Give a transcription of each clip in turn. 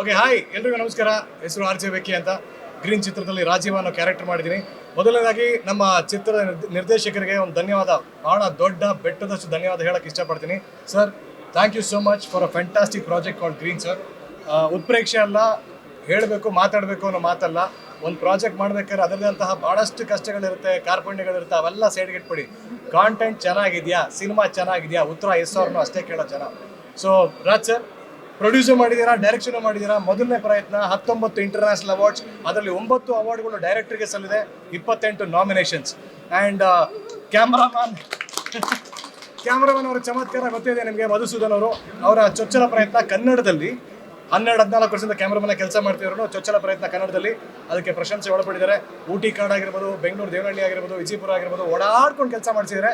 Okay hi ಎಲ್ರಿಗೂ ನಮಸ್ಕಾರ. ಹೆಸರು ಆರ್ ಜೆ ಬೆಕ್ಕಿ ಅಂತ ಗ್ರೀನ್ ಚಿತ್ರದಲ್ಲಿ ರಾಜೀವ್ ಅನ್ನೋ ಕ್ಯಾರೆಕ್ಟರ್ ಮಾಡಿದ್ದೀನಿ. ಮೊದಲನೇದಾಗಿ ನಮ್ಮ ಚಿತ್ರದ ನಿರ್ದೇಶಕರಿಗೆ ಒಂದು ಧನ್ಯವಾದ. ಬಹಳ ದೊಡ್ಡ, ಬೆಟ್ಟದಷ್ಟು ಧನ್ಯವಾದ ಹೇಳಕ್ಕೆ ಇಷ್ಟಪಡ್ತೀನಿ. Sir thank you so much for a fantastic project called Green sir ಉತ್ಪ್ರೇಕ್ಷೆ ಅಲ್ಲ, ಹೇಳಬೇಕು, ಮಾತಾಡಬೇಕು ಅನ್ನೋ ಮಾತಲ್ಲ. ಒಂದು ಪ್ರಾಜೆಕ್ಟ್ ಮಾಡ್ಬೇಕಾದ್ರೆ ಅಂತಹ ಭಾಳಷ್ಟು ಕಷ್ಟಗಳಿರುತ್ತೆ, ಕಾರ್ಪಣ್ಯಗಳಿರುತ್ತೆ, ಅವೆಲ್ಲ ಸೈಡ್ಗೆ ಇಟ್ಬಿಡಿ. ಕಾಂಟೆಂಟ್ ಚೆನ್ನಾಗಿದೆಯಾ? ಸಿನಿಮಾ ಚೆನ್ನಾಗಿದೆಯಾ? ಉತ್ತರ ಎಸ್ ಅವ್ರನ್ನೂ ಅಷ್ಟೇ ಕೇಳೋ ಜನ. ಸೊ ರಾಜ್ ಸರ್ ಪ್ರೊಡ್ಯೂಸರ್ ಮಾಡಿದ್ದೀರಾ, ಡೈರೆಕ್ಷನ್ ಮಾಡಿದ್ದೀರಾ, ಮೊದಲನೇ ಪ್ರಯತ್ನ, ಹತ್ತೊಂಬತ್ತು ಇಂಟರ್ನ್ಯಾಷನಲ್ ಅವಾರ್ಡ್ಸ್ ಅದರಲ್ಲಿ ಒಂಬತ್ತು ಅವಾರ್ಡ್ಗಳು ಡೈರೆಕ್ಟರ್ಗೆ ಸಲ್ಲಿದೆ, ಇಪ್ಪತ್ತೆಂಟು ನಾಮಿನೇಷನ್ಸ್ ಆ್ಯಂಡ್ ಕ್ಯಾಮ್ರಾಮನ್ ಕ್ಯಾಮ್ರಾಮನ್ ಅವರ ಚಮತ್ಕಾರ ಗೊತ್ತಿದೆ ನಿಮಗೆ, ಮಧುಸೂದನ್ ಅವರು. ಅವರ ಚೊಚ್ಚಲ ಪ್ರಯತ್ನ ಕನ್ನಡದಲ್ಲಿ, ಹನ್ನೆರಡು, ಹದಿನಾಲ್ಕು ವರ್ಷದಿಂದ ಕ್ಯಾಮ್ರಾಮನ್ ಕೆಲಸ ಮಾಡ್ತಿದ್ರು ಚೊಚ್ಚಲ ಪ್ರಯತ್ನ ಕನ್ನಡದಲ್ಲಿ. ಅದಕ್ಕೆ ಪ್ರಶಂಸೆ ಒಳಪಡಿದ್ದಾರೆ ಊಟಿ ಕಾಡ್ ಆಗಿರ್ಬೋದು ಬೆಂಗಳೂರು ದೇವನಹಳ್ಳಿ ಆಗಿರ್ಬೋದು, ವಿಜಯಪುರ ಆಗಿರ್ಬೋದು, ಓಡಾಡ್ಕೊಂಡು ಕೆಲಸ ಮಾಡಿಸಿದ್ದಾರೆ.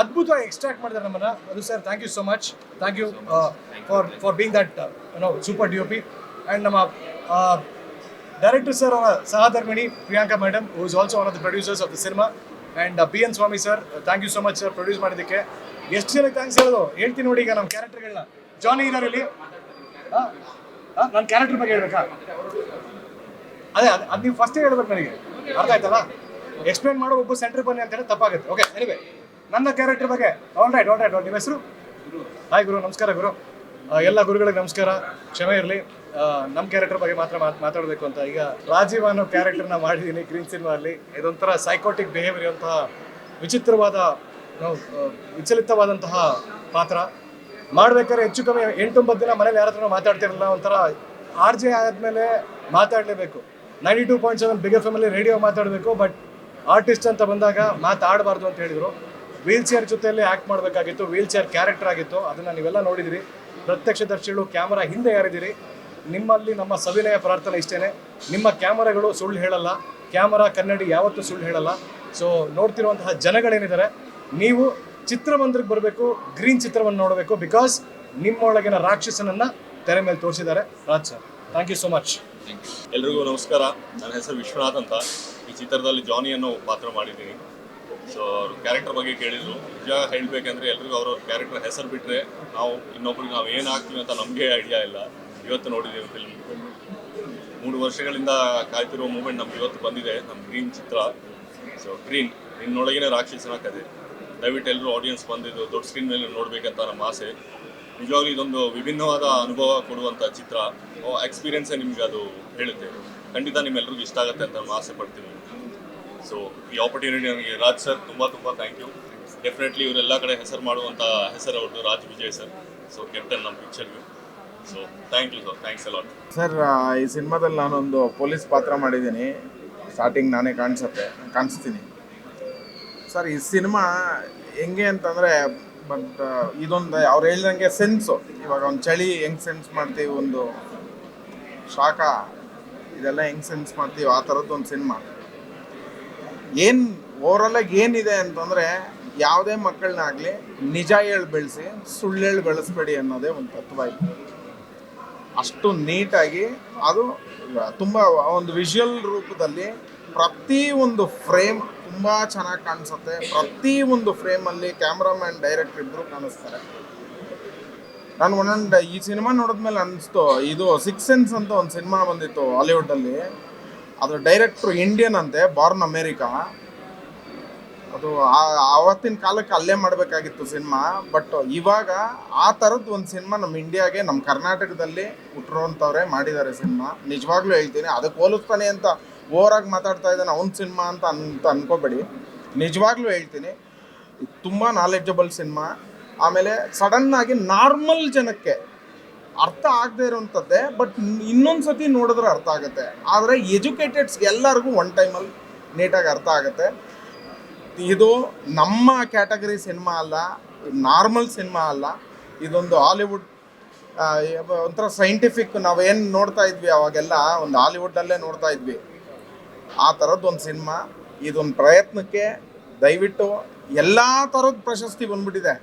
ಅದ್ಭುತವಾಗಿ ಎಕ್ಸ್ಟ್ರಾಕ್ಟ್ ಮಾಡಿದ್ದಾರೆ ನಮ್ಮನ್ನ. ಅದು sir thank you so much thank you for for being that no super D O P and ನಮ್ಮ ಡೈರೆಕ್ಟರ್ ಸರ್ ಅವರ ಸಹಧರ್ಮಿಣಿ Priyanka madam who is also one of the producers of the cinema and B N Swamy sir thank you so much sir produce ಮಾಡಿದ್ದಕ್ಕೆ. ಎಷ್ಟು ಜನಕ್ಕೆ thanks ಹೇಳೋದು? ಹೇಳ್ತೀನಿ ನೋಡಿ ಈಗ ನಮ್ಮ ಕ್ಯಾರೆಕ್ಟರ್ಗಳನ್ನ ಜಾನಿ ಇದರಲ್ಲಿ ನಾನು ಕ್ಯಾರೆಕ್ಟರ್ ಬಗ್ಗೆ ಹೇಳ್ಬೇಕಾ? ಅದೇ, ಅದು ಅದು ನೀವು ಫಸ್ಟೇ ಹೇಳ್ಬೇಕು ನನಗೆ. ಅರ್ಥ ಆಯ್ತಲ್ಲ? ಎಕ್ಸ್ಪ್ಲೇನ್ ಮಾಡೋ ಒಬ್ಬ ಸೆಂಟ್ರ್ ಬನ್ನಿ ಅಂತ ಹೇಳಿ ತಪ್ಪಾಗುತ್ತೆ. ಓಕೆ ಎನಿವೆ ನನ್ನ ಕ್ಯಾರೆಕ್ಟರ್ ಬಗ್ಗೆ. ಆಲ್ ರೈಟ್ ಆಲ್ ರೈಟ್ ನಿಮ್ಮ ಹೆಸರು? ಹಾಯ್ ಗುರು. ನಮಸ್ಕಾರ ಗುರು. ಎಲ್ಲ ಗುರುಗಳಿಗೆ ನಮಸ್ಕಾರ. ಕ್ಷಮೆ ಇರಲಿ. ನಮ್ಮ ಕ್ಯಾರೆಕ್ಟರ್ ಬಗ್ಗೆ ಮಾತ್ರ ಮಾತ್- ಮಾತಾಡಬೇಕು ಅಂತ. ಈಗ ರಾಜೀವ್ ಅನ್ನೋ ಕ್ಯಾರೆಕ್ಟರ್ನ ಮಾಡಿದ್ದೀನಿ ಗ್ರೀನ್ ಸಿನಿಮಾ ಅಲ್ಲಿ. ಇದೊಂಥರ ಸೈಕೋಟಿಕ್ ಬಿಹೇವಿಯರ್ ಅಂತಹ ವಿಚಿತ್ರವಾದ ವಿಚಲಿತವಾದಂತಹ ಪಾತ್ರ. ಮಾಡ್ಬೇಕಾದ್ರೆ ಹೆಚ್ಚು ಕಮ್ಮಿ ಎಂಟೊಂಬತ್ತು ದಿನ ಮನೇಲಿ ಯಾರ ಹತ್ರ ಮಾತಾಡ್ತಿರಲಿಲ್ಲ ಒಂಥರ ಆರ್ ಜೆ ಆದಮೇಲೆ ಮಾತಾಡಲೇಬೇಕು. Ninety two point seven Big F M ಅಲ್ಲಿ ರೇಡಿಯೋ ಮಾತಾಡಬೇಕು ಬಟ್ ಆರ್ಟಿಸ್ಟ್ ಅಂತ ಬಂದಾಗ ಮಾತಾಡಬಾರ್ದು ಅಂತ ಹೇಳಿದರು. ವೀಲ್ ಚೇರ್ ಜೊತೆಯಲ್ಲಿ ಆ್ಯಕ್ಟ್ ಮಾಡಬೇಕಾಗಿತ್ತು, ವೀಲ್ ಚೇರ್ ಕ್ಯಾರೆಕ್ಟರ್ ಆಗಿತ್ತು. ಅದನ್ನು ನೀವೆಲ್ಲ ನೋಡಿದಿರಿ. ಪ್ರತ್ಯಕ್ಷದರ್ಶಿಗಳು, ಕ್ಯಾಮರಾ ಹಿಂದೆ ಯಾರಿದ್ದೀರಿ? ನಿಮ್ಮಲ್ಲಿ ನಮ್ಮ ಸವಿನಯ ಪ್ರಾರ್ಥನೆ ಇಷ್ಟೇ ನಿಮ್ಮ ಕ್ಯಾಮರಾಗಳು ಸುಳ್ಳು ಹೇಳಲ್ಲ. ಕ್ಯಾಮರಾ ಕನ್ನಡಿ ಯಾವತ್ತೂ ಸುಳ್ಳು ಹೇಳಲ್ಲ. ಸೊ ನೋಡ್ತಿರುವಂತಹ ಜನಗಳೇನಿದ್ದಾರೆ, ನೀವು ಚಿತ್ರಮಂದಿರಕ್ಕೆ ಬರಬೇಕು, ಗ್ರೀನ್ ಚಿತ್ರವನ್ನು ನೋಡಬೇಕು ಬಿಕಾಸ್ ನಿಮ್ಮೊಳಗಿನ ರಾಕ್ಷಸನನ್ನು ತೆರೆ ಮೇಲೆ ತೋರಿಸಿದ್ದಾರೆ. Raj sir thank you so much ಎಲ್ರಿಗೂ ನಮಸ್ಕಾರ. ನನ್ನ ಹೆಸರು ವಿಶ್ವನಾಥ್ ಅಂತ. ಈ ಚಿತ್ರದಲ್ಲಿ ಜಾನಿ ಅನ್ನೋ ಪಾತ್ರ ಮಾಡಿದ್ದೀನಿ. ಸೊ ಅವ್ರ ಕ್ಯಾರೆಕ್ಟರ್ ಬಗ್ಗೆ ಕೇಳಿದ್ರು. ನಿಜ ಹೇಳಬೇಕಂದ್ರೆ ಎಲ್ರಿಗೂ ಅವ್ರವ್ರ ಕ್ಯಾರೆಕ್ಟರ್ ಹೆಸರು ಬಿಟ್ಟರೆ ನಾವು ಇನ್ನೊಬ್ರಿಗೆ ನಾವು ಏನು ಆಗ್ತೀವಿ ಅಂತ ನಮಗೆ ಐಡಿಯಾ ಇಲ್ಲ. ಇವತ್ತು ನೋಡಿದ್ದೀವಿ ಫಿಲ್ಮ್ ಮೂರು ವರ್ಷಗಳಿಂದ ಕಾಯ್ತಿರೋ ಮೂಮೆಂಟ್ ನಮ್ಗೆ ಇವತ್ತು ಬಂದಿದೆ. ನಮ್ಮ ಗ್ರೀನ್ ಚಿತ್ರ. ಸೊ ಗ್ರೀನ್ ನಿನ್ನೊಳಗಿನ ರಾಕ್ಷಸನ ಕತೆ. ದಯವಿಟ್ಟು ಎಲ್ಲರೂ ಆಡಿಯನ್ಸ್ ಬಂದಿದ್ದು ದೊಡ್ಡ ಸ್ಕ್ರೀನ್ ಮೇಲೆ ನೋಡಬೇಕಂತ ನಮ್ಮ ಆಸೆ. ನಿಜವಾಗ್ಲೂ ಇದೊಂದು ವಿಭಿನ್ನವಾದ ಅನುಭವ ಕೊಡುವಂಥ ಚಿತ್ರ. ಎಕ್ಸ್ಪೀರಿಯನ್ಸೇ ನಿಮ್ಗೆ ಅದು ಹೇಳುತ್ತೆ. ಖಂಡಿತ ನಿಮ್ಮೆಲ್ರಿಗೂ ಇಷ್ಟ ಆಗುತ್ತೆ ಅಂತ ಆಸೆ ಪಡ್ತೀನಿ. ಸೊ ಈ ಆಪರ್ಚುನಿಟಿ ನನಗೆ ರಾಜ್ ಸರ್ ತುಂಬ ತುಂಬ ಥ್ಯಾಂಕ್ ಯು ಡೆಫಿನೆಟ್ಲಿ ಇವರೆಲ್ಲ ಕಡೆ ಹೆಸರು ಮಾಡುವಂಥ ಹೆಸರು ಅವ್ರದ್ದು Raj Vijay sir so captain ನಮ್ಮ ಪಿಕ್ಚರ್ಗೆ so thank you sir thanks a lot sir ಈ ಸಿನಿಮಾದಲ್ಲಿ ನಾನೊಂದು ಪೊಲೀಸ್ ಪಾತ್ರ ಮಾಡಿದ್ದೀನಿ. ಸ್ಟಾರ್ಟಿಂಗ್ ನಾನೇ ಕಾಣಿಸುತ್ತೆ, ಕಾಣಿಸ್ತೀನಿ. ಸರ್ ಈ ಸಿನಿಮಾ ಹೆಂಗೆ ಅಂತಂದರೆ, ಬಟ್ ಇದೊಂದು ಅವ್ರು ಹೇಳಿದಂಗೆ ಸೆನ್ಸು ಇವಾಗ ಒಂದು ಚಳಿ ಹೆಂಗೆ ಸೆನ್ಸ್ ಮಾಡ್ತೀವಿ, ಒಂದು ಶಾಖ, ಇದೆಲ್ಲ ಹೆಂಗೆ ಸೆನ್ಸ್ ಮಾಡ್ತೀವಿ, ಆ ಥರದ್ದು ಒಂದು ಸಿನಿಮಾ. ಏನು ಓವರಾಲಾಗಿ ಏನಿದೆ ಅಂತಂದರೆ ಯಾವುದೇ ಮಕ್ಕಳನ್ನಾಗಲಿ ನಿಜ ಹೇಳಿ ಬೆಳೆಸಿ, ಸುಳ್ಳು ಹೇಳಿ ಬೆಳೆಸ್ಬೇಡಿ ಅನ್ನೋದೇ ಒಂದು ತತ್ವ ಇದೆ ಅಷ್ಟು ನೀಟಾಗಿ ಅದು, ತುಂಬ ಒಂದು ವಿಷುವಲ್ ರೂಪದಲ್ಲಿ ಪ್ರತಿ ಒಂದು ಫ್ರೇಮ್ ತುಂಬ ಚೆನ್ನಾಗಿ ಕಾಣಿಸುತ್ತೆ. ಪ್ರತಿ ಒಂದು ಫ್ರೇಮಲ್ಲಿ ಕ್ಯಾಮ್ರಾಮ್ಯಾನ್ ಡೈರೆಕ್ಟರ್ ಇಬ್ಬರು ಕಾಣಿಸ್ತಾರೆ. ನಾನು ಒಂದೊಂದು ಈ ಸಿನಿಮಾ ನೋಡಿದ್ಮೇಲೆ ಅನಿಸ್ತು, ಇದು ಸಿಕ್ಸ್ ಸೆನ್ಸ್ ಅಂತ ಒಂದು ಸಿನಿಮಾ ಬಂದಿತ್ತು ಹಾಲಿವುಡ್ಡಲ್ಲಿ ಅದು ಡೈರೆಕ್ಟ್ರು ಇಂಡಿಯನ್ ಅಂತೆ ಬಾರ್ನ್ ಅಮೇರಿಕಾ ಅದು ಆವತ್ತಿನ ಕಾಲಕ್ಕೆ ಅಲ್ಲೇ ಮಾಡಬೇಕಾಗಿತ್ತು ಸಿನಿಮಾ. ಬಟ್ ಇವಾಗ ಆ ಥರದ್ದು ಒಂದು ಸಿನಿಮಾ ನಮ್ಮ ಇಂಡಿಯಾಗೆ ನಮ್ಮ ಕರ್ನಾಟಕದಲ್ಲಿ ಹುಟ್ಟಿರೋಂಥವ್ರೆ ಮಾಡಿದ್ದಾರೆ ಸಿನಿಮಾ. ನಿಜವಾಗ್ಲೂ ಹೇಳ್ತೀನಿ, ಅದಕ್ಕೆ ಹೋಲಿಸ್ತಾನೆ ಅಂತ ಓವರಾಗಿ ಮಾತಾಡ್ತಾ ಇದ್ದಾನೆ ಅವ್ನ ಸಿನಿಮಾ ಅಂತ ಅಂತ ಅನ್ಕೋಬೇಡಿ. ನಿಜವಾಗ್ಲೂ ಹೇಳ್ತೀನಿ, ತುಂಬ ನಾಲೆಡ್ಜಬಲ್ ಸಿನಿಮಾ. ಆಮೇಲೆ ಸಡನ್ನಾಗಿ ನಾರ್ಮಲ್ ಜನಕ್ಕೆ ಅರ್ಥ ಆಗದೆ ಇರೋಂಥದ್ದೇ ಬಟ್ ಇನ್ನೊಂದು ಸತಿ ನೋಡಿದ್ರೆ ಅರ್ಥ ಆಗುತ್ತೆ. ಆದರೆ ಎಜುಕೇಟೆಡ್ಸ್ ಎಲ್ಲರಿಗೂ ಒನ್ ಟೈಮಲ್ಲಿ ನೀಟಾಗಿ ಅರ್ಥ ಆಗುತ್ತೆ. ಇದು ನಮ್ಮ ಕ್ಯಾಟಗರಿ ಸಿನಿಮಾ ಅಲ್ಲ, ನಾರ್ಮಲ್ ಸಿನಿಮಾ ಅಲ್ಲ. ಇದೊಂದು ಹಾಲಿವುಡ್ ಒಂಥರ ಸೈಂಟಿಫಿಕ್ ನಾವೇನು ನೋಡ್ತಾ ಇದ್ವಿ ಅವಾಗೆಲ್ಲ, ಒಂದು ಹಾಲಿವುಡ್ಡಲ್ಲೇ ನೋಡ್ತಾ ಇದ್ವಿ. ಆ ಥರದ್ದು ಒಂದು ಸಿನಿಮಾ, ಇದೊಂದು ಪ್ರಯತ್ನಕ್ಕೆ ದಯವಿಟ್ಟು ಎಲ್ಲ ಥರದ ಪ್ರಶಸ್ತಿ ಬಂದ್ಬಿಟ್ಟಿದೆ.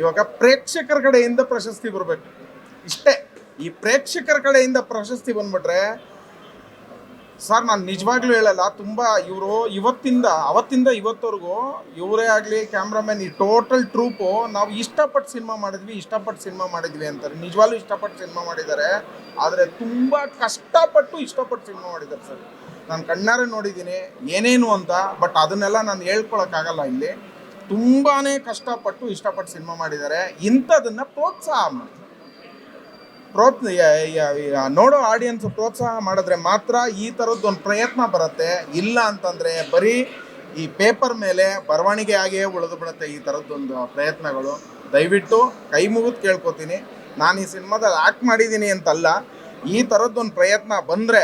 ಇವಾಗ ಪ್ರೇಕ್ಷಕರ ಕಡೆಯಿಂದ ಪ್ರಶಸ್ತಿ ಬರಬೇಕು. ಇಷ್ಟೇ. ಈ ಪ್ರೇಕ್ಷಕರ ಕಡೆಯಿಂದ ಪ್ರಶಸ್ತಿ ಬಂದ್ಬಿಟ್ರೆ, ಸರ್ ನಾನು ನಿಜವಾಗ್ಲೂ ಹೇಳಲ್ಲ, ತುಂಬ ಇವರು ಇವತ್ತಿಂದ, ಅವತ್ತಿಂದ ಇವತ್ತವರೆಗೂ ಇವರೇ ಆಗಲಿ, ಕ್ಯಾಮ್ರಾಮನ್, ಈ ಟೋಟಲ್ ಟ್ರೂಪು ನಾವು ಇಷ್ಟಪಟ್ಟು ಸಿನಿಮಾ ಮಾಡಿದ್ವಿ, ಇಷ್ಟಪಟ್ಟು ಸಿನಿಮಾ ಮಾಡಿದ್ವಿ ಅಂತಾರೆ. ನಿಜವಾಗ್ಲೂ ಇಷ್ಟಪಟ್ಟು ಸಿನಿಮಾ ಮಾಡಿದ್ದಾರೆ. ಆದರೆ ತುಂಬ ಕಷ್ಟಪಟ್ಟು ಇಷ್ಟಪಟ್ಟು ಸಿನಿಮಾ ಮಾಡಿದ್ದಾರೆ ಸರ್. ನಾನು ಕಣ್ಣಾರೆ ನೋಡಿದ್ದೀನಿ, ಏನೇನು ಅಂತ, ಬಟ್ ಅದನ್ನೆಲ್ಲ ನಾನು ಹೇಳ್ಕೊಳಕ್ಕಾಗಲ್ಲ ಇಲ್ಲಿ. ತುಂಬಾ ಕಷ್ಟಪಟ್ಟು ಇಷ್ಟಪಟ್ಟು ಸಿನಿಮಾ ಮಾಡಿದ್ದಾರೆ. ಇಂಥದನ್ನು ಪ್ರೋತ್ಸಾಹ ಮಾಡಿ. ಪ್ರೋತ್ ಯ- ಯ- ಯ- ನೋಡೋ ಆಡಿಯನ್ಸ್ ಪ್ರೋತ್ಸಾಹ ಮಾಡಿದ್ರೆ ಮಾತ್ರ ಈ ಥರದ್ದು ಒಂದು ಪ್ರಯತ್ನ ಬರುತ್ತೆ. ಇಲ್ಲ ಅಂತಂದರೆ ಬರೀ ಈ ಪೇಪರ್ ಮೇಲೆ ಬರವಣಿಗೆ ಆಗಿಯೇ ಉಳಿದು ಬಿಡುತ್ತೆ ಈ ಥರದ್ದೊಂದು ಪ್ರಯತ್ನಗಳು. ದಯವಿಟ್ಟು ಕೈ ಮುಗಿದು ಕೇಳ್ಕೊತೀನಿ. ನಾನು ಈ ಸಿನಿಮಾದಲ್ಲಿ ಆ್ಯಕ್ಟ್ ಮಾಡಿದ್ದೀನಿ ಅಂತಲ್ಲ, ಈ ಥರದ್ದೊಂದು ಪ್ರಯತ್ನ ಬಂದರೆ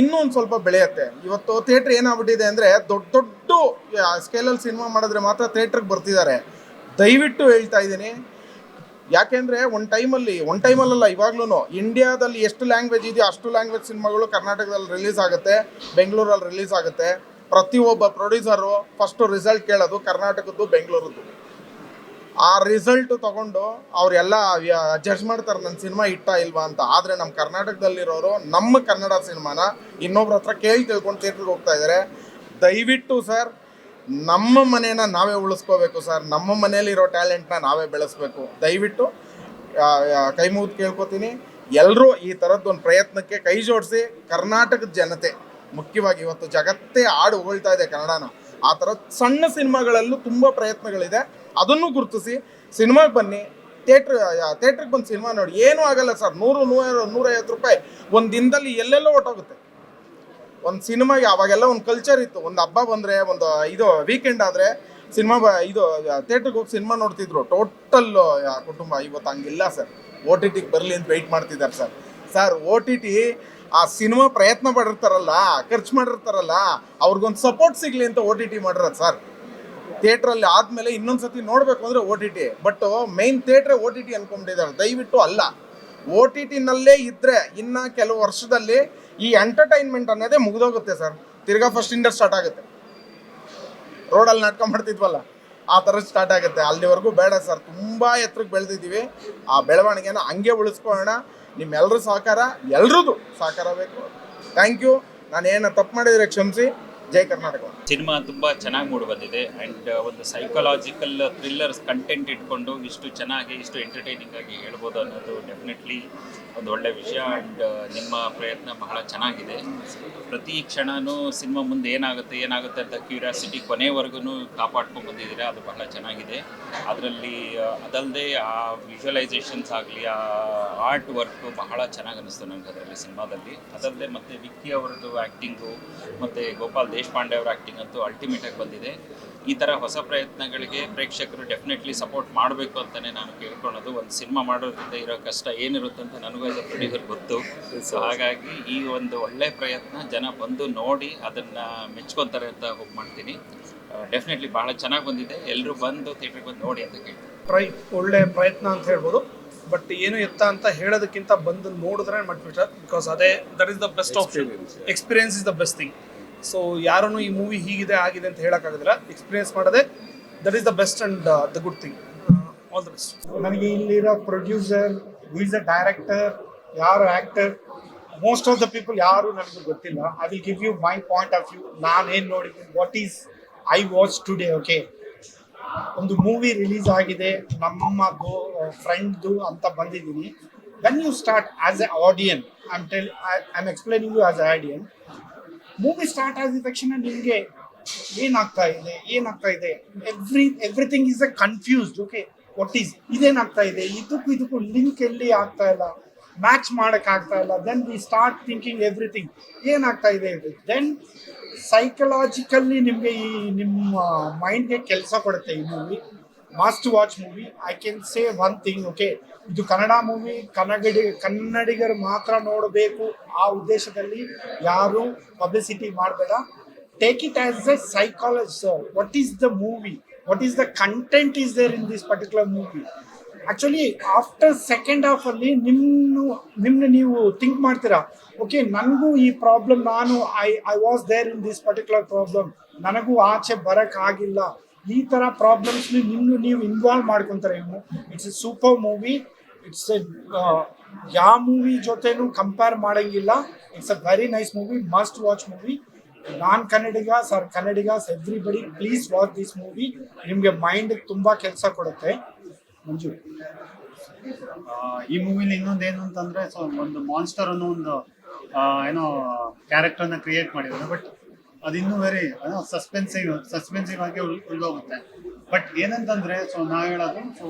ಇನ್ನೂ ಒಂದು ಸ್ವಲ್ಪ ಬೆಳೆಯುತ್ತೆ. ಇವತ್ತು ಥಿಯೇಟ್ರ್ ಏನಾಗ್ಬಿಟ್ಟಿದೆ ಅಂದರೆ ದೊಡ್ಡ ದೊಡ್ಡ ಸ್ಕೇಲಲ್ಲಿ ಸಿನಿಮಾ ಮಾಡಿದ್ರೆ ಮಾತ್ರ ಥಿಯೇಟ್ರಿಗೆ ಬರ್ತಿದ್ದಾರೆ. ದಯವಿಟ್ಟು ಹೇಳ್ತಾ ಇದ್ದೀನಿ ಯಾಕೆಂದ್ರೆ ಒಂದು ಟೈಮಲ್ಲಿ, ಒಂದು ಟೈಮಲ್ಲಲ್ಲ ಇವಾಗ್ಲೂ ಇಂಡಿಯಾದಲ್ಲಿ ಎಷ್ಟು ಲ್ಯಾಂಗ್ವೇಜ್ ಇದೆಯೋ ಅಷ್ಟು ಲ್ಯಾಂಗ್ವೇಜ್ ಸಿನಿಮಾಗಳು ಕರ್ನಾಟಕದಲ್ಲಿ ರಿಲೀಸ್ ಆಗುತ್ತೆ, ಬೆಂಗಳೂರಲ್ಲಿ ರಿಲೀಸ್ ಆಗುತ್ತೆ. ಪ್ರತಿಯೊಬ್ಬ ಪ್ರೊಡ್ಯೂಸರು ಫಸ್ಟು ರಿಸಲ್ಟ್ ಕೇಳೋದು ಕರ್ನಾಟಕದ್ದು, ಬೆಂಗಳೂರದ್ದು. ಆ ರಿಸಲ್ಟ್ ತಗೊಂಡು ಅವರೆಲ್ಲ ಜಡ್ಜ್ ಮಾಡ್ತಾರೆ ನನ್ನ ಸಿನಿಮಾ ಇಟ್ಟ ಇಲ್ವಾ ಅಂತ. ಆದರೆ ನಮ್ಮ ಕರ್ನಾಟಕದಲ್ಲಿರೋರು, ನಮ್ಮ ಕನ್ನಡ ಸಿನಿಮಾನ ಇನ್ನೊಬ್ರ ಹತ್ರ ಕೇಳಿ ತಿಳ್ಕೊಂಡು ಥಿಯೇಟ್ರಿಗೆ ಹೋಗ್ತಾ ಇದ್ದಾರೆ ದಯವಿಟ್ಟು ಸರ್ ನಮ್ಮ ಮನೇನ ನಾವೇ ಉಳಿಸ್ಕೋಬೇಕು ಸರ್. ನಮ್ಮ ಮನೇಲಿರೋ ಟ್ಯಾಲೆಂಟ್ನ ನಾವೇ ಬೆಳೆಸ್ಬೇಕು. ದಯವಿಟ್ಟು ಕೈ ಕೇಳ್ಕೊತೀನಿ. ಎಲ್ಲರೂ ಈ ಥರದ್ದೊಂದು ಪ್ರಯತ್ನಕ್ಕೆ ಕೈ ಜೋಡಿಸಿ, ಕರ್ನಾಟಕದ ಜನತೆ, ಮುಖ್ಯವಾಗಿ ಇವತ್ತು ಜಗತ್ತೇ ಆಡು ಉಗೊಳ್ತಾ ಇದೆ ಕನ್ನಡನ. ಆ ಥರ ಸಣ್ಣ ಸಿನಿಮಾಗಳಲ್ಲೂ ತುಂಬ ಪ್ರಯತ್ನಗಳಿದೆ. ಅದನ್ನು ಗುರುತಿಸಿ, ಸಿನಿಮಾಗೆ ಬನ್ನಿ. ಥಿಯೇಟ್ರ್ ಥಿಯೇಟ್ರಿಗೆ ಬಂದು ಸಿನಿಮಾ ನೋಡಿ. ಏನೂ ಆಗಲ್ಲ ಸರ್. ನೂರು, ನೂರ, ನೂರೈವತ್ತು ರೂಪಾಯಿ ಒಂದು ದಿನದಲ್ಲಿ ಎಲ್ಲೆಲ್ಲೋ ಹೊಟ್ಟೋಗುತ್ತೆ ಒಂದು ಸಿನಿಮಾಗೆ ಅವಾಗೆಲ್ಲ ಒಂದು ಕಲ್ಚರ್ ಇತ್ತು, ಒಂದು ಹಬ್ಬ ಬಂದರೆ, ಒಂದು ಇದು ವೀಕೆಂಡ್ ಆದರೆ ಸಿನಿಮಾ ಬ ಇದು ಥಿಯೇಟ್ರಿಗೆ ಹೋಗಿ ಸಿನಿಮಾ ನೋಡ್ತಿದ್ರು. ಟೋಟಲ್ ಕುಟುಂಬ ಇವತ್ತು ಹಂಗಿಲ್ಲ ಸರ್ ಓ ಟಿ ಟಿಗೆ ಬರಲಿ ಅಂತ ವೆಯ್ಟ್ ಮಾಡ್ತಿದ್ದಾರೆ sir sir O T T ಆ ಸಿನಿಮಾ ಪ್ರಯತ್ನ ಮಾಡಿರ್ತಾರಲ್ಲ, ಖರ್ಚು ಮಾಡಿರ್ತಾರಲ್ಲ, ಅವ್ರಿಗೊಂದು ಸಪೋರ್ಟ್ ಸಿಗಲಿ ಅಂತ ಓ ಟಿ ಟಿ ಮಾಡಿರೋದು ಸರ್ ಥಿಯೇಟ್ರಲ್ಲಿ ಆದಮೇಲೆ ಇನ್ನೊಂದು ಸತಿ ನೋಡಬೇಕು ಅಂದರೆ O T T but main ಥಿಯೇಟ್ರೇ O T T ಅನ್ಕೊಂಡಿದ್ದಾರೆ ದಯವಿಟ್ಟು ಅಲ್ಲ. ಓ ಟಿ ಟಿನಲ್ಲೇ ಇದ್ದರೆ ಇನ್ನು ಕೆಲವು ವರ್ಷದಲ್ಲಿ ಈ ಎಂಟರ್ಟೈನ್ಮೆಂಟ್ ಅನ್ನೋದೇ ಮುಗಿದೋಗುತ್ತೆ ಸರ್ ತಿರ್ಗಾ ಫಸ್ಟ್ ಇಂಡರ್ ಸ್ಟಾರ್ಟ್ ಆಗುತ್ತೆ. ರೋಡಲ್ಲಿ ನಾಟಕ ಮಾಡ್ತಿದ್ವಲ್ಲ, ಆ ಥರ ಸ್ಟಾರ್ಟ್ ಆಗುತ್ತೆ. ಅಲ್ಲಿವರೆಗೂ ಬೇಡ ಸರ್ ತುಂಬ ಎತ್ತರಕ್ಕೆ ಬೆಳೆದಿದ್ದೀವಿ. ಆ ಬೆಳವಣಿಗೆನ ಹಂಗೆ ಉಳಿಸ್ಕೊಳ್ಳೋಣ. ನಿಮ್ಮೆಲ್ಲರೂ ಸಹಕಾರ ಎಲ್ರದ್ದು ಸಹಕಾರ ಬೇಕು. ಥ್ಯಾಂಕ್ ಯು ನಾನು ಏನು ತಪ್ಪು ಮಾಡಿದರೆ ಕ್ಷಮಿಸಿ. ಜೈ ಕರ್ನಾಟಕ. ಸಿನಿಮಾ ತುಂಬ ಚೆನ್ನಾಗಿ ಮೂಡಿ ಬಂದಿದೆ ಆ್ಯಂಡ್ ಒಂದು ಸೈಕಲಾಜಿಕಲ್ ಥ್ರಿಲ್ಲರ್ಸ್ ಕಂಟೆಂಟ್ ಇಟ್ಕೊಂಡು ಇಷ್ಟು ಚೆನ್ನಾಗಿ, ಇಷ್ಟು ಎಂಟರ್ಟೈನಿಂಗ್ ಆಗಿ ಹೇಳ್ಬೋದು ಅನ್ನೋದು ಡೆಫಿನೆಟ್ಲಿ ಒಂದು ಒಳ್ಳೆ ವಿಷಯ ಆ್ಯಂಡ್ ನಿಮ್ಮ ಪ್ರಯತ್ನ ಬಹಳ ಚೆನ್ನಾಗಿದೆ. ಪ್ರತಿ ಕ್ಷಣವೂ ಸಿನಿಮಾ ಮುಂದೆ ಏನಾಗುತ್ತೆ ಏನಾಗುತ್ತೆ ಅಂತ ಕ್ಯೂರಿಯಾಸಿಟಿ ಕೊನೆವರೆಗೂ ಕಾಪಾಡ್ಕೊಂಡು ಬಂದಿದ್ದೀರಾ, ಅದು ಬಹಳ ಚೆನ್ನಾಗಿದೆ. ಅದರಲ್ಲಿ ಅದಲ್ಲದೆ ಆ ವಿಜುವಲೈಸೇಷನ್ಸ್ ಆಗಲಿ, ಆ ಆರ್ಟ್ ವರ್ಕು ಬಹಳ ಚೆನ್ನಾಗಿ ಅನ್ನಿಸ್ತು ನನಗೆ ಅದರಲ್ಲಿ ಸಿನಿಮಾದಲ್ಲಿ. ಅದಲ್ಲದೆ ಮತ್ತು ವಿಕ್ಕಿ ಅವರದ್ದು ಆ್ಯಕ್ಟಿಂಗು ಮತ್ತು ಗೋಪಾಲ್ ದೇಶಪಾಂಡೆ ಅವರ ಆ್ಯಕ್ಟಿಂಗ್ ಅಂತೂ ಅಲ್ಟಿಮೇಟ್ ಆಗಿ ಬಂದಿದೆ. ಈ ಥರ ಹೊಸ ಪ್ರಯತ್ನಗಳಿಗೆ ಪ್ರೇಕ್ಷಕರು ಡೆಫಿನೆಟ್ಲಿ ಸಪೋರ್ಟ್ ಮಾಡಬೇಕು ಅಂತಲೇ ನಾನು ಕೇಳ್ಕೊಳ್ಳೋದು. ಒಂದು ಸಿನಿಮಾ ಮಾಡೋದ್ರಿಂದ ಇರೋ ಕಷ್ಟ ಏನಿರುತ್ತೆ ಅಂತ ನನಗೂ ಅದು ಪ್ರೊಡ್ಯೂಸರ್ ಗೊತ್ತು. ಸೊ ಹಾಗಾಗಿ ಈ ಒಂದು ಒಳ್ಳೆ ಪ್ರಯತ್ನ ಜನ ಬಂದು ನೋಡಿ ಅದನ್ನು ಮೆಚ್ಕೊತಾರೆ ಅಂತ ಹೋಗಿ ಮಾಡ್ತೀನಿ. ಡೆಫಿನೆಟ್ಲಿ ಬಹಳ ಚೆನ್ನಾಗಿ ಬಂದಿದೆ. ಎಲ್ಲರೂ ಬಂದು ಥಿಯೇಟ್ರಿಗೆ ಬಂದು ನೋಡಿ ಅಂತ ಕೇಳ್ತೀನಿ. ಟ್ರೈ ಒಳ್ಳೆ ಪ್ರಯತ್ನ ಅಂತ ಹೇಳ್ಬೋದು. ಬಟ್ ಏನು ಎತ್ತ ಅಂತ ಹೇಳೋದಕ್ಕಿಂತ ಬಂದು ನೋಡಿದ್ರೆ ಮಟ್ ಬಿಕಾಸ್ ಅದೇ that is the best option experience is the best thing so ಯಾರೂ ಈ ಮೂವಿ ಹೀಗಿದೆ, ಆಗಿದೆ ಅಂತ ಹೇಳೋಕ್ಕಾಗೋದಿಲ್ಲ. ಎಕ್ಸ್ಪೀರಿಯನ್ಸ್ ಮಾಡೋದೇ that is the best and the good thing all the best ನನಗೆ ಇಲ್ಲಿರೋ ಪ್ರೊಡ್ಯೂಸರ್ ಈಸ್ ಅ ಡೈರೆಕ್ಟರ್ ಯಾರು actor most of the people ಯಾರು ನನಗೆ ಗೊತ್ತಿಲ್ಲ. I will give you my point of view ನಾನು ಏನು ನೋಡಿದ್ದೀನಿ what is I watch today okay ಒಂದು ಮೂವಿ ರಿಲೀಸ್ ಆಗಿದೆ, ನಮ್ಮ ಗೋ ಫ್ರೆಂಡ್ದು ಅಂತ ಬಂದಿದ್ದೀನಿ. When you start as a audience I'm tell I am explaining you as a audience movie start ಆಗಿದ ತಕ್ಷಣ ನಿಮಗೆ ಏನಾಗ್ತಾ ಇದೆ ಏನಾಗ್ತಾ ಇದೆ? Every everything is a confused okay what is ಇದೇನಾಗ್ತಾ ಇದೆ? ಇದಕ್ಕೂ ಇದಕ್ಕೂ ಲಿಂಕ್ ಎಲ್ಲಿ ಆಗ್ತಾ ಇಲ್ಲ? ಮ್ಯಾಚ್ ಮಾಡಕ್ ಆಗ್ತಾ ಇಲ್ಲ. Then we start thinking everything ಏನಾಗ್ತಾ ಇದೆ? ದೆನ್ ಸೈಕಲಾಜಿಕಲ್ಲಿ ನಿಮಗೆ ಈ ನಿಮ್ಮ ಮೈಂಡ್ಗೆ ಕೆಲಸ ಕೊಡುತ್ತೆ ಈ movie must watch movie I can say one thing okay ಇದು ಕನ್ನಡ ಮೂವಿ ಕನ್ನಡಿ, ಕನ್ನಡಿಗರು ಮಾತ್ರ ನೋಡಬೇಕು ಆ ಉದ್ದೇಶದಲ್ಲಿ ಯಾರು ಪಬ್ಲಿಸಿಟಿ ಮಾಡಬೇಡ. Take it as a psychology what is the movie what is the content is there in this particular movie actually after second half ಅಲ್ಲಿ ನಿಮ್ಮ ನಿಮ್ಮನ್ನ ನೀವು ಥಿಂಕ್ ಮಾಡ್ತೀರಾ? ಓಕೆ ನನಗೂ ಈ ಪ್ರಾಬ್ಲಮ್ ನಾನು I I was there in this particular problem ನನಗೂ ಆಚೆ ಬರಕ್ ಆಗಿಲ್ಲ. ಈ ತರ ಪ್ರಾಬ್ಲಮ್ಸ್ ನಿಮ್ಮನ್ನು ನೀವು ಇನ್ವಾಲ್ವ್ ಮಾಡ್ಕೊಂತಾರೆ ಇವನು it's a super movie it's a ಯಾವ ಮೂವಿ ಜೊತೆನೂ ಕಂಪೇರ್ ಮಾಡಂಗಿಲ್ಲ. It's a very nice movie must watch movie non Kannadigas are Kannadigas everybody please watch this movie ನಿಮಗೆ ಮೈಂಡ್ ತುಂಬಾ ಕೆಲಸ ಕೊಡುತ್ತೆ. ಮಂಜು. ಈ ಮೂವಿಲಿ ಏನು ಅಂತಂದ್ರೆ ಸೊ ಒಂದು ಮಾನ್ಸ್ಟರ್ ಅನ್ನೋ ಒಂದು ಏನೋ ಕ್ಯಾರೆಕ್ಟರ್ನ ಕ್ರಿಯೇಟ್ ಮಾಡಿದ್ದಾರೆ. ಬಟ್ ಅದು ಇನ್ನೂ ವೆರಿ ಏನೋ ಸಸ್ಪೆನ್ಸಿವ್ ಸಸ್ಪೆನ್ಸಿವ್ ಆಗಿ ಉಳಿದೋಗುತ್ತೆ. ಬಟ್ ಏನಂತಂದ್ರೆ ಸೊ ನಾ ಹೇಳೋದು ಸೊ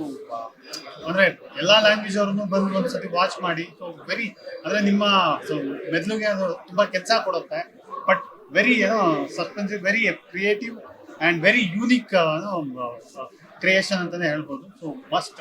ಅಂದ್ರೆ ಎಲ್ಲಾ ಲ್ಯಾಂಗ್ವೇಜ್ ಅವ್ರನ್ನು ಬಂದು ಒಂದ್ಸತಿ ವಾಚ್ ಮಾಡಿ ಸೊ ವೆರಿ ಅಂದ್ರೆ ನಿಮ್ಮ ಸೊ ಅದು ತುಂಬಾ ಕೆಲಸ ಕೊಡುತ್ತೆ. ಬಟ್ ವೆರಿ ಏನೋ suspensive very creative and very unique creation ಅಂತಾನೆ ಹೇಳ್ಬೋದು. So must